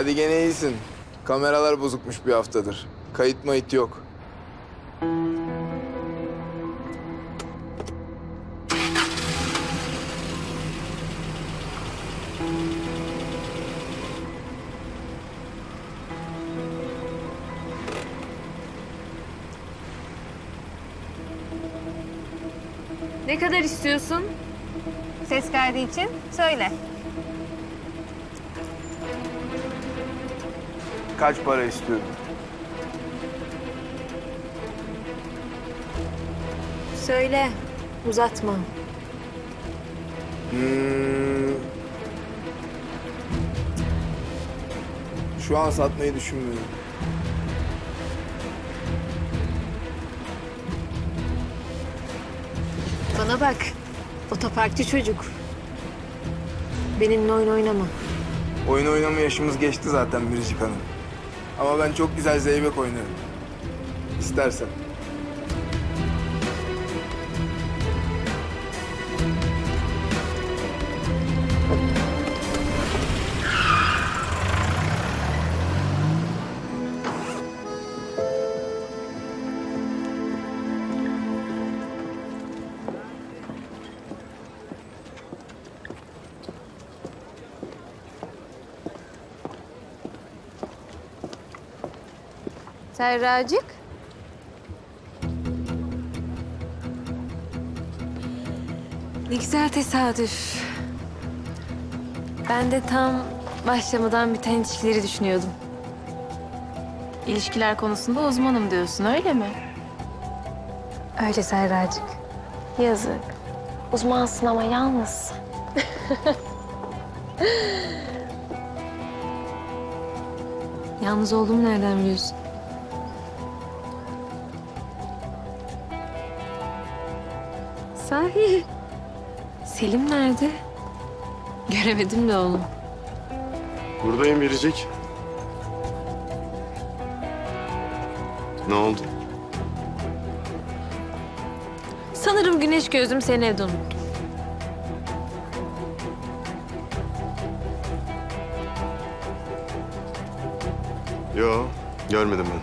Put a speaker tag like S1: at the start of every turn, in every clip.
S1: Hadi gene iyisin. Kameralar bozukmuş bir haftadır. Kayıt mayıt yok.
S2: Ne kadar istiyorsun?
S3: Ses kaydı için söyle.
S1: Kaç para istiyordun?
S2: Söyle. Uzatma.
S1: Hmm. Şu an satmayı düşünmüyorum.
S2: Bana bak. Otoparkçı çocuk. Benimle oyun oynama.
S1: Oyun oynama yaşımız geçti zaten Biricik Hanım. Ama ben çok güzel zeybek oynarım. İstersen.
S2: Serracık. Ne güzel tesadüf. Ben de tam başlamadan biten ilişkileri düşünüyordum.
S4: İlişkiler konusunda uzmanım diyorsun öyle mi?
S2: Öyle Serracık. Yazık. Uzmansın ama yalnız. Yalnız olduğumu nereden biliyorsun? Sahi. Selim nerede? Göremedim de onu.
S5: Buradayım Biricik. Ne oldu?
S2: Sanırım güneş gözüm seni evde unuttum.
S5: Yo, görmedim ben.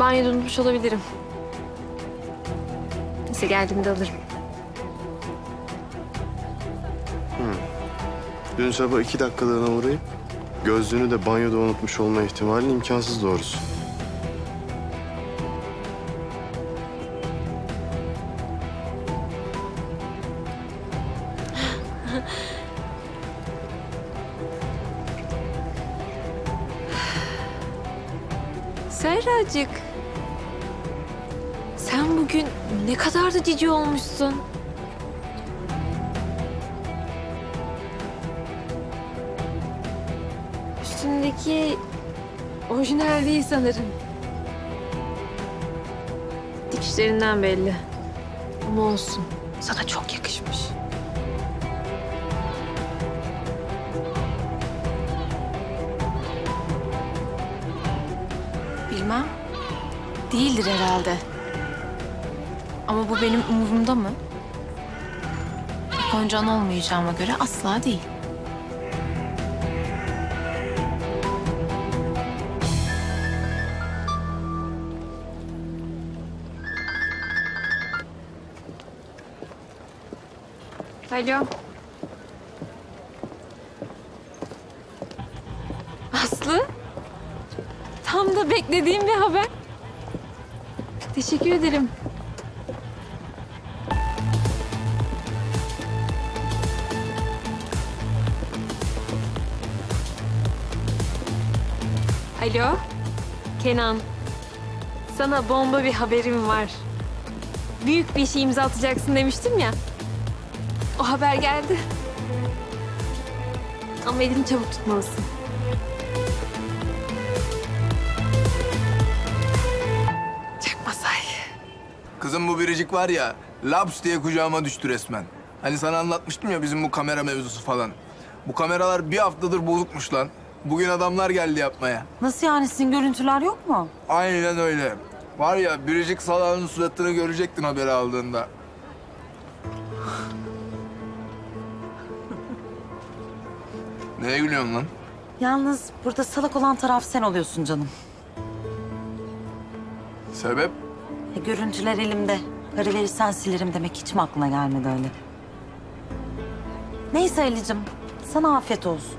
S2: Banyoda unutmuş olabilirim. Neyse geldiğimde alırım.
S5: Dün sabah iki dakikalığına uğrayıp gözlüğünü de banyoda unutmuş olma ihtimalin imkansız doğrusu.
S2: Kadar da cici olmuşsun. Üstündeki orijinal değil sanırım. Dikişlerinden belli. Ama olsun. Sana çok yakışmış.
S4: Bilmem. Değildir herhalde. Ama bu benim umurumda mı? Koncan olmayacağıma göre asla değil.
S2: Alo. Aslı. Tam da beklediğim bir haber. Teşekkür ederim. Alo. Kenan. Sana bomba bir haberim var. Büyük bir şey imza atacaksın demiştim ya. O haber geldi. Ama elini çabuk tutmalısın. Çakmasay.
S1: Kızım bu biricik var ya, laps diye kucağıma düştü resmen. Hani sana anlatmıştım ya bizim bu kamera mevzusu falan. Bu kameralar bir haftadır bozukmuş lan. Bugün adamlar geldi yapmaya.
S6: Nasıl yani sizin görüntüler yok mu?
S1: Aynen öyle. Var ya biricik salağının suratını görecektin haberi aldığında. Neye gülüyorsun lan?
S7: Yalnız burada salak olan taraf sen oluyorsun canım.
S1: Sebep?
S7: E, görüntüler elimde. Para verirsen silerim demek hiç mi aklına gelmedi öyle? Neyse Ali'cim, sana afiyet olsun.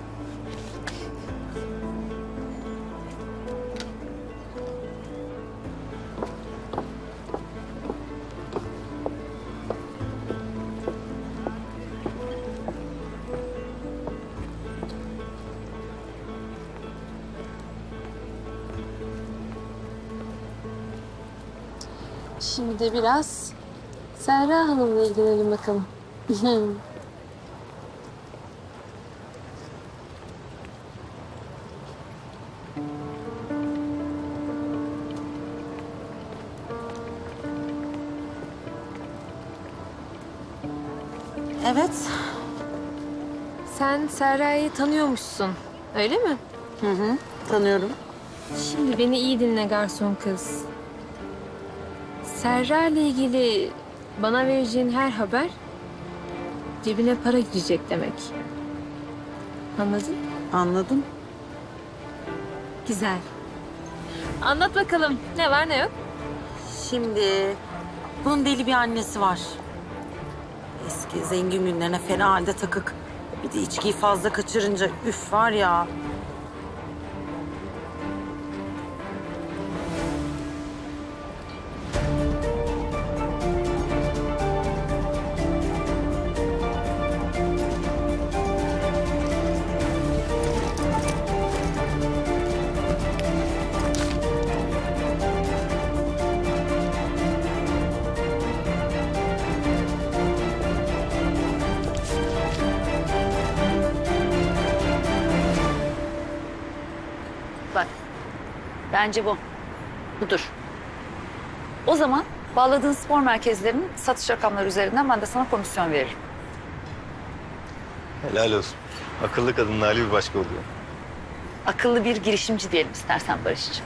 S2: Şimdi de biraz Serra Hanım'la ilgilenelim bakalım.
S7: Evet,
S2: Sen Serra'yı tanıyormuşsun, öyle mi?
S7: tanıyorum.
S2: Şimdi beni iyi dinle garson kız. Serra ile ilgili bana vereceğin her haber cebine para girecek demek. Anladın?
S7: Anladım.
S2: Güzel. Anlat bakalım ne var ne yok?
S7: Şimdi bunun deli bir annesi var. Eski zengin günlerine fena halde takık. Bir de içkiyi fazla kaçırınca üf var ya.
S8: Bak. Bence bu. Budur. O zaman bağladığın spor merkezlerinin satış rakamları üzerinden ben de sana komisyon veririm.
S9: Helal olsun. Akıllı kadının hali bir başka oluyor.
S8: Akıllı bir girişimci diyelim istersen Barış'cığım.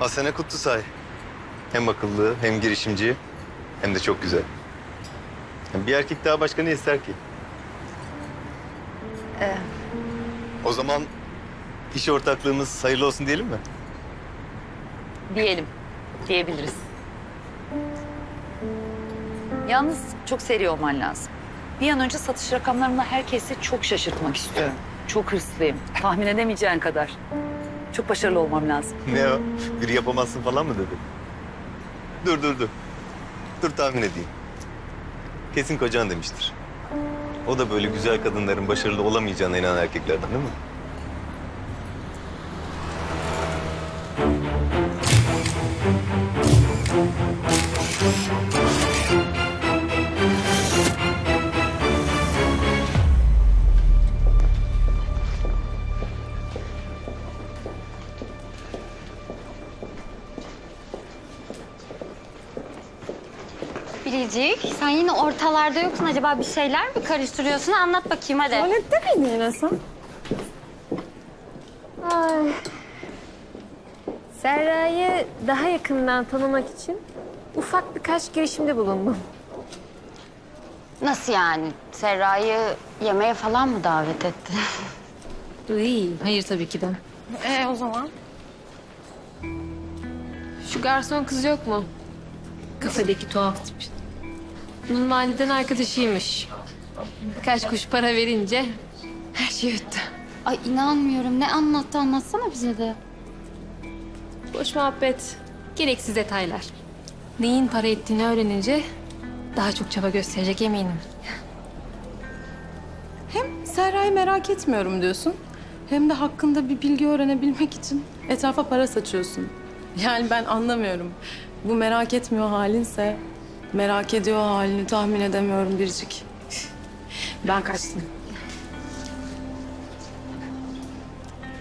S9: Asene Kutlusay. Hem akıllı hem girişimci hem de çok güzel. Yani Bir erkek daha başka ne ister ki? O zaman iş ortaklığımız hayırlı olsun diyelim mi?
S8: Diyelim. Diyebiliriz. Yalnız çok seri olman lazım. Bir an önce satış rakamlarımla herkesi çok şaşırtmak istiyorum. Çok hırslıyım. Tahmin edemeyeceğin kadar. Çok başarılı olmam lazım.
S9: Ne o? Bir yapamazsın falan mı dedi? Dur dur dur. Dur tahmin edeyim. Kesin kocan demiştir. O da böyle güzel kadınların başarılı olamayacağına inanan erkeklerden değil mi?
S10: Ortalarda yoksun. Acaba bir şeyler mi karıştırıyorsun? Anlat bakayım hadi.
S2: Tuvalette miydin yine sen? Ay. Serra'yı daha yakından tanımak için ufak birkaç girişimde bulundum.
S10: Nasıl yani? Serra'yı yemeğe falan mı davet etti?
S2: İyi, hayır tabii ki de.
S11: Ee o zaman?
S2: Şu garson kız yok mu? Kafadaki tuhaf tip. Bunun mahalleden arkadaşıymış. Birkaç kuş para verince her şey öttü.
S10: Ay inanmıyorum. Ne anlattı anlatsana bize de.
S2: Boş muhabbet, gereksiz detaylar. Neyin para ettiğini öğrenince daha çok çaba gösterecek eminim.
S4: Serra'yı merak etmiyorum diyorsun. Hem de hakkında bir bilgi öğrenebilmek için etrafa para saçıyorsun. Yani ben anlamıyorum. Bu merak etmiyor halinse merak ediyor halini tahmin edemiyorum Biricik. Ben kaçtım.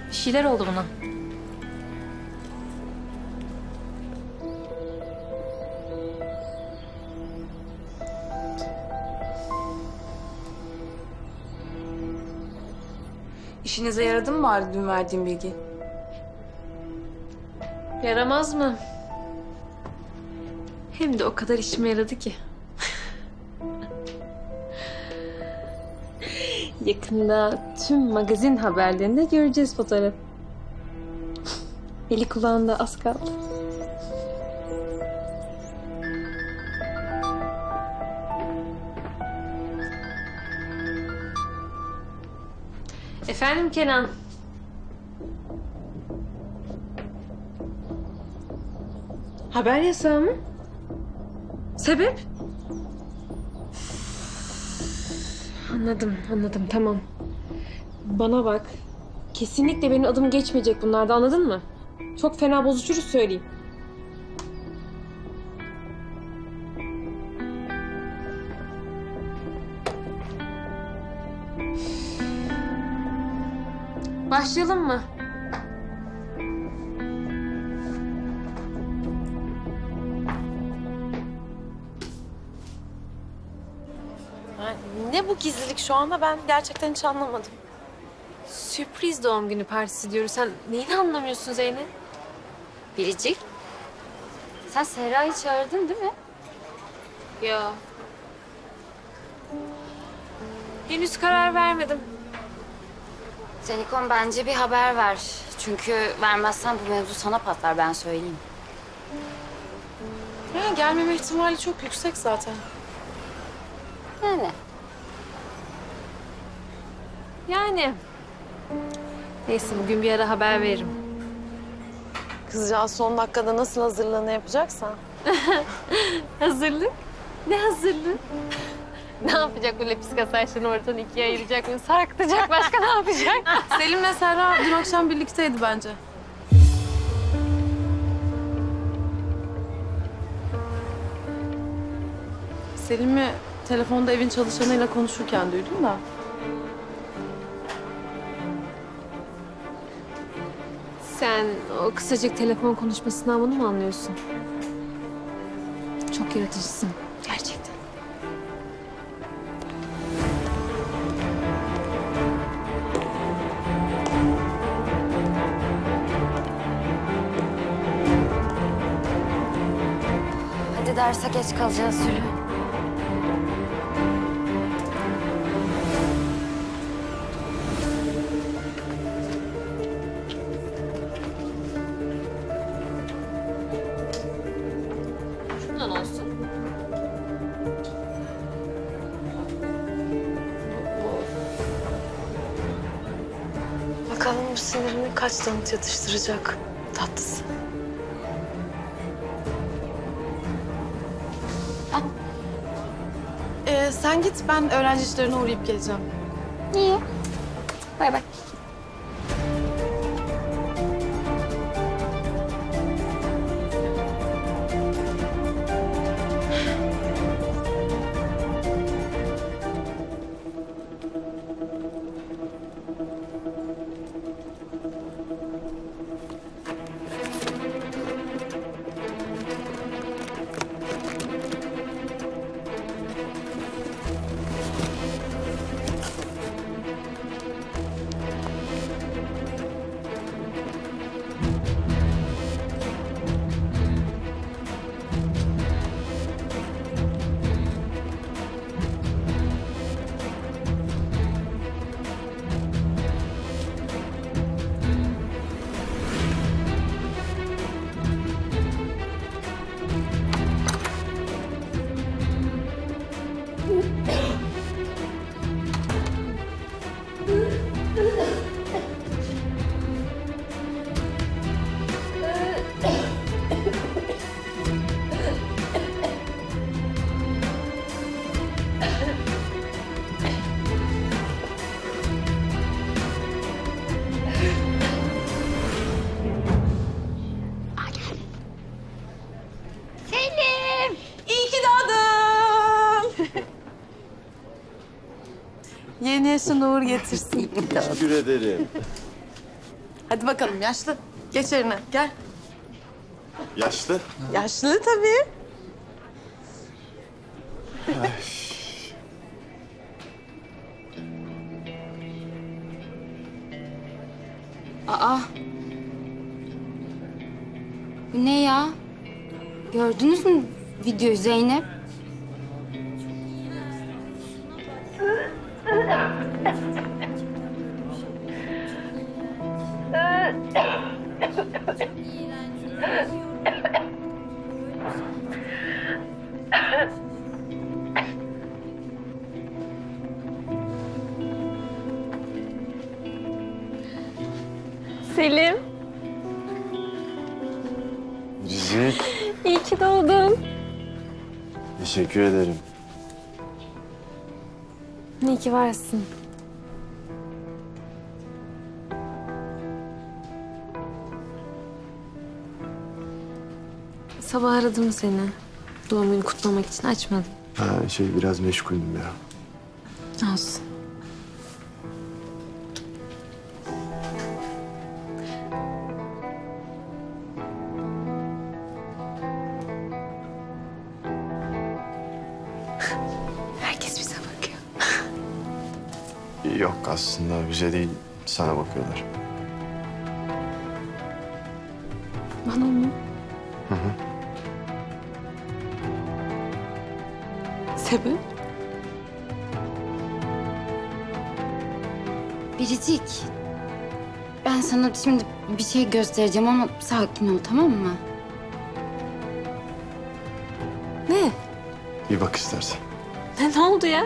S2: Bir şeyler oldu buna.
S4: İşinize yaradı mı bari dün verdiğim bilgi?
S2: Yaramaz mı? Hem de o kadar işime yaradı ki. Yakında tüm magazin haberlerinde göreceğiz fotoğraf. Eli kulağında az kaldı. Efendim Kenan. Haber yasağı mı? Sebep? Anladım, anladım. Tamam. Bana bak. Kesinlikle benim adım geçmeyecek bunlarda anladın mı? Çok fena bozuşuruz söyleyeyim. Başlayalım mı?
S4: Gizlilik şu anda ben gerçekten hiç anlamadım.
S2: Sürpriz doğum günü partisi diyoruz. Sen neyini anlamıyorsun Zeynep?
S10: Biricik. Sen Serra'yı çağırdın değil mi?
S2: Ya. Henüz karar vermedim.
S10: Canikom bence bir haber ver. Çünkü vermezsen bu mevzu sana patlar ben söyleyeyim.
S4: Ya gelmeme ihtimali çok yüksek zaten.
S10: Yani.
S2: Yani. Neyse bugün bir ara haber veririm.
S4: Kızcağız son dakikada nasıl hazırlığını yapacaksa.
S2: Hazırlık? Ne hazırlığı? ne yapacak bu lepiska saçlarını ortadan ikiye ayıracak mı? Sarkıtacak başka ne yapacak?
S4: Selim'le Serra dün akşam birlikteydi bence. Selim'i telefonda evin çalışanıyla konuşurken duydum da.
S2: Sen o kısacık telefon konuşmasından bunu mu anlıyorsun? Çok yaratıcısın. Gerçekten.
S10: Hadi derse geç kalacağız Sülü.
S4: Bakalım bu sinirini kaç tanıt yatıştıracak tatlısı. Ee, sen git ben öğrenci işlerine uğrayıp geleceğim.
S10: İyi. Bay bay.
S4: Yaşın uğur getirsin.
S5: Teşekkür ederim.
S4: Hadi bakalım yaşlı. Geç yerine gel.
S5: Yaşlı.
S4: Yaşlı tabii.
S10: Aa. Bu ne ya? Gördünüz mü videoyu Zeynep?
S5: Teşekkür ederim.
S2: İyi ki varsın. Sabah aradım seni. Doğum günü kutlamak için açmadım.
S5: Ha, şey biraz meşguldüm ya.
S2: Olsun.
S5: Aslında bize değil sana bakıyorlar.
S2: Bana mı?
S5: Hı hı.
S2: Sebep?
S10: Biricik. Ben sana şimdi bir şey göstereceğim ama sakin ol tamam mı?
S2: Ne?
S5: Bir bak istersen.
S2: Ne, ne oldu ya?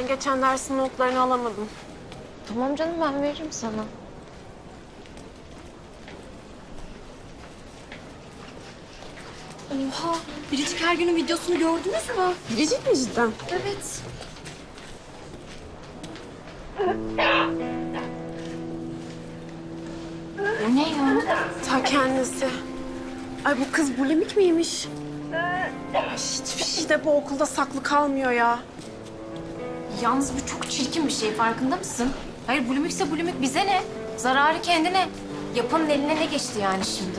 S11: Ben geçen dersin notlarını alamadım.
S2: Tamam canım ben veririm sana.
S10: Oha! Biricik her günün videosunu gördünüz mü?
S11: Biricik mi cidden?
S10: Evet. Bu ne ya?
S11: Ta kendisi. Ay bu kız bulimik miymiş? Ay, Hiçbir şey de bu okulda saklı kalmıyor ya.
S4: Yalnız bu çok çirkin bir şey farkında mısın? Hayır bulimikse bulimik bize ne? Zararı kendine. Yapanın eline ne geçti yani şimdi?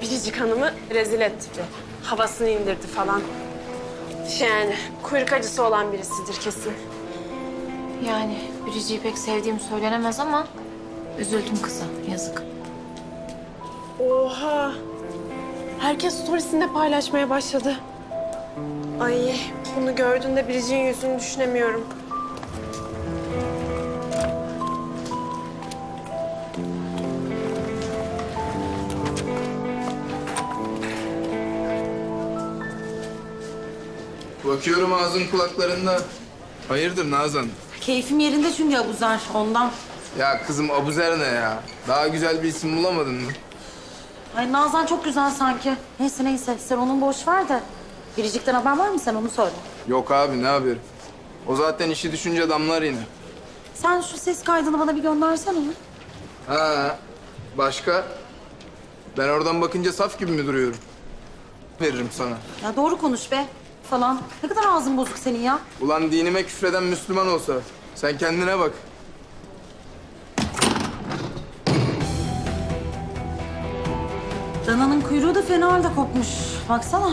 S11: Biricik Hanım'ı rezil etti. Havasını indirdi falan. Şey yani kuyruk acısı olan birisidir kesin.
S4: Yani Biricik'i pek sevdiğim söylenemez ama üzüldüm kıza. Yazık.
S11: Oha! Herkes storiesinde paylaşmaya başladı. Ay bunu gördüğünde Biricik'in yüzünü düşünemiyorum.
S1: Bakıyorum ağzın kulaklarında. Hayırdır Nazan?
S6: Keyfim yerinde çünkü Abuzer ondan.
S1: Ya kızım Abuzer ne ya? Daha güzel bir isim bulamadın mı?
S6: Ay Nazan çok güzel sanki. Neyse neyse sen onun boş ver de. Biricik'ten haber var mı sen onu söyle.
S1: Yok abi ne haber? O zaten işi düşünce damlar yine.
S6: Sen şu ses kaydını bana bir göndersene.
S1: Ha, başka? Ben oradan bakınca saf gibi mi duruyorum? Veririm sana.
S6: Ya doğru konuş be falan. Ne kadar ağzın bozuk senin ya.
S1: Ulan dinime küfreden Müslüman olsa. Sen kendine bak.
S6: Dananın kuyruğu da fena halde kopmuş. Baksana.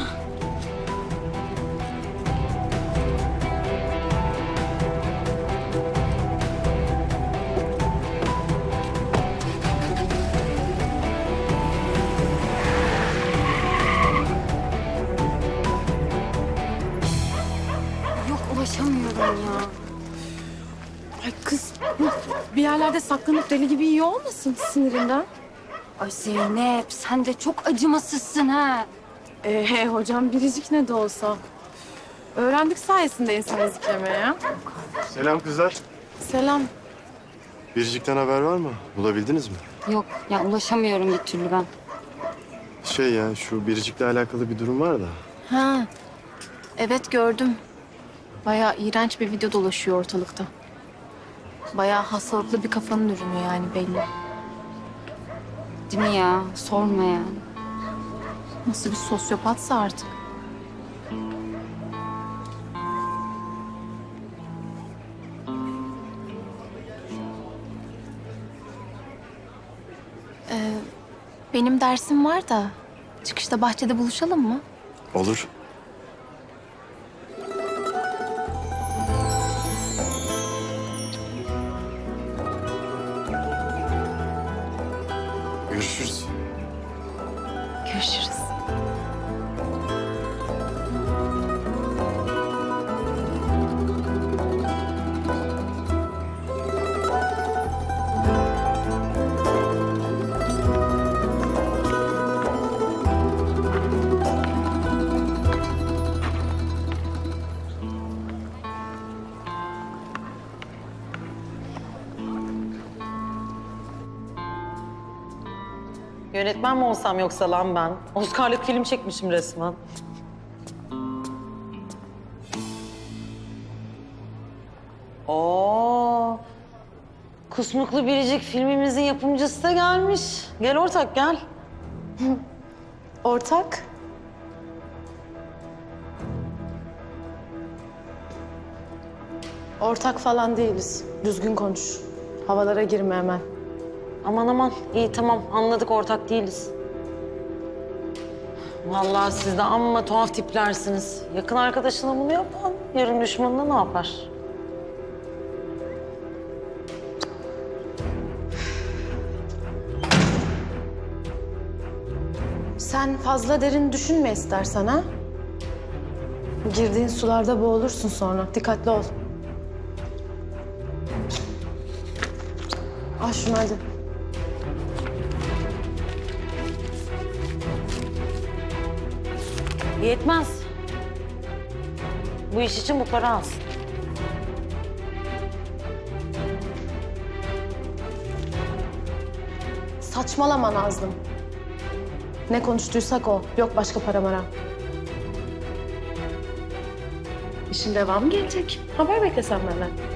S11: Yerlerde saklanıp deli gibi yiyor olmasın sinirinden?
S10: Ay Zeynep sen de çok acımasızsın ha.
S11: Ee, hocam biricik ne de olsa. Öğrendik sayesinde insan eziklemeye ya.
S5: Selam kızlar.
S11: Selam.
S5: Biricik'ten haber var mı? Bulabildiniz mi?
S10: Yok ya ulaşamıyorum bir türlü ben.
S5: Şey ya şu Biricik'le alakalı bir durum var da.
S4: Ha. Evet gördüm. Bayağı iğrenç bir video dolaşıyor ortalıkta. Bayağı hastalıklı bir kafanın ürünü yani belli.
S10: Değil mi ya? Sorma ya.
S11: Nasıl bir sosyopatsa artık. Ee, benim dersim var da çıkışta bahçede buluşalım mı?
S5: Olur.
S7: Yönetmen mi olsam yoksa lan ben? Oscar'lık film çekmişim resmen. Oo. Kusmuklu Biricik filmimizin yapımcısı da gelmiş. Gel ortak gel.
S4: Ortak? Ortak falan değiliz. Düzgün konuş. Havalara girme hemen.
S7: Aman aman iyi tamam anladık ortak değiliz. Vallahi siz de amma tuhaf tiplersiniz. Yakın arkadaşına bunu yapan yarın düşmanına ne yapar?
S4: Sen fazla derin düşünme istersen ha. Girdiğin sularda boğulursun sonra. Dikkatli ol. Al şunu hadi.
S7: Yetmez. Bu iş için bu para az.
S4: Saçmalama Nazlım. Ne konuştuysak o. Yok başka para mara. İşin devamı gelecek. Haber bekle sen benden.